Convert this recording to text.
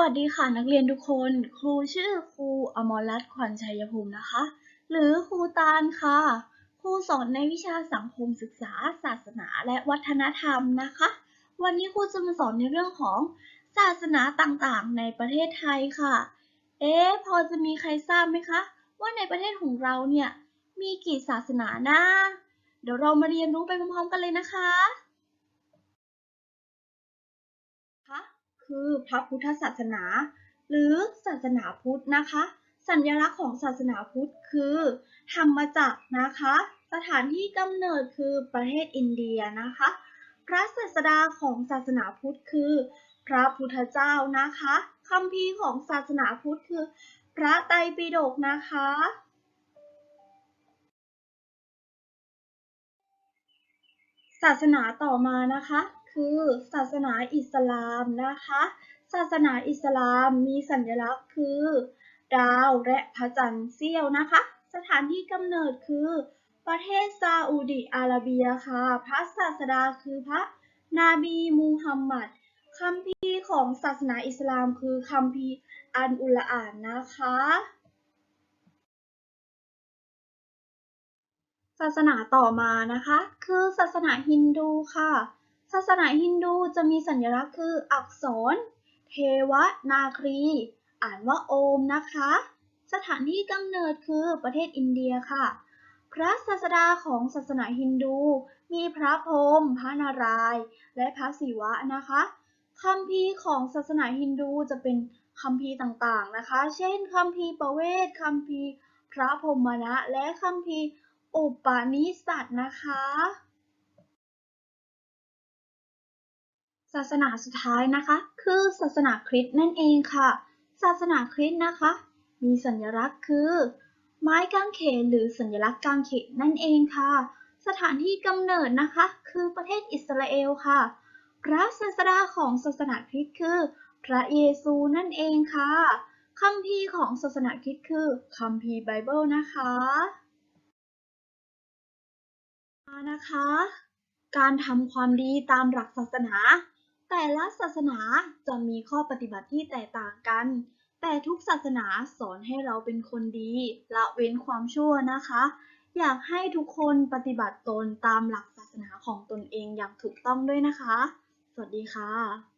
วัสดีค่ะนักเรียนทุกคน ครูชื่อครูอมรรัตน์ขวัญชัยภูมินะคะ หรือครูตาลค่ะ ครูสอนในวิชาสังคมศึกษา ศาสนาและวัฒนธรรมนะคะ วันนี้ครูจะมาสอนในเรื่องของศาสนาต่างๆ ในประเทศไทยค่ะ เอ๊ะพอจะมีใครทราบไหมคะ ว่าในประเทศของเราเนี่ยมีกี่ศาสนานะ เดี๋ยวเรามาเรียนรู้ไปพร้อมๆกันเลยนะคะ คือพระพุทธศาสนา หรือศาสนาพุทธนะคะ สัญลักษณ์ของศาสนาพุทธคือธรรมจักรนะคะ สถานที่กำเนิดคือประเทศอินเดียนะคะ พระศาสดาของศาสนาพุทธคือ พระพุทธเจ้านะคะคัมภีของศาสนาพุทธคือ พระไตรปิฎกนะคะศาสนาต่อมานะคะ คือศาสนาอิสลามนะคะ ศาสนาอิสลามมีสัญลักษณ์คือ ดาวและพระจันทร์เสี้ยวนะคะ สถานที่กำเนิดคือประเทศซาอุดิอาระเบียค่ะ พระศาสดาคือพระนาบีมูฮัมหมัดคัมภีร์ของศาสนาอิสลามคือคัมภีร์อันอุลอานนะคะ ศาสนาต่อมานะคะ คือศาสนาฮินดูค่ะ ศาสนาฮินดูจะมีสัญลักษณ์คืออักษร เทวนาครี อ่านว่าโอมนะคะ สถานที่กำเนิดคือประเทศอินเดียค่ะ พระศาสดาของศาสนาฮินดู มีพระพรหมพระนารายณ์และพระศิวะนะคะคัมภีร์ของศาสนาฮินดูจะเป็นคัมภีร์ต่างๆนะคะ เช่นคัมภีร์ประเวทคัมภีร์พระพรหมนะและคัมภีร์อุปนิสัตนะคะ ศาสนาสุดท้ายนะคะ คือศาสนาคริสต์นั่นเองค่ะ ศาสนาคริสต์นะคะ มีสัญลักษณ์คือ ไม้กางเขนหรือสัญลักษณ์กางเขนนั่นเองค่ะ สถานที่กำเนิดนะคะ คือประเทศอิสราเอลค่ะ พระศาสดาของศาสนาคริสต์คือ พระเยซูนั่นเองค่ะคัมภีร์ของศาสนาคริสต์คือคัมภีร์ไบเบิลนะคะนะคะ การทำความดีตามหลักศาสนา แต่ละศาสนาจะมีข้อปฏิบัติที่แตกต่างกัน แต่ทุกศาสนาสอนให้เราเป็นคนดี ละเว้นความชั่วนะคะ อยากให้ทุกคนปฏิบัติตนตามหลักศาสนาของตนเองอย่างถูกต้องด้วยนะคะ สวัสดีค่ะ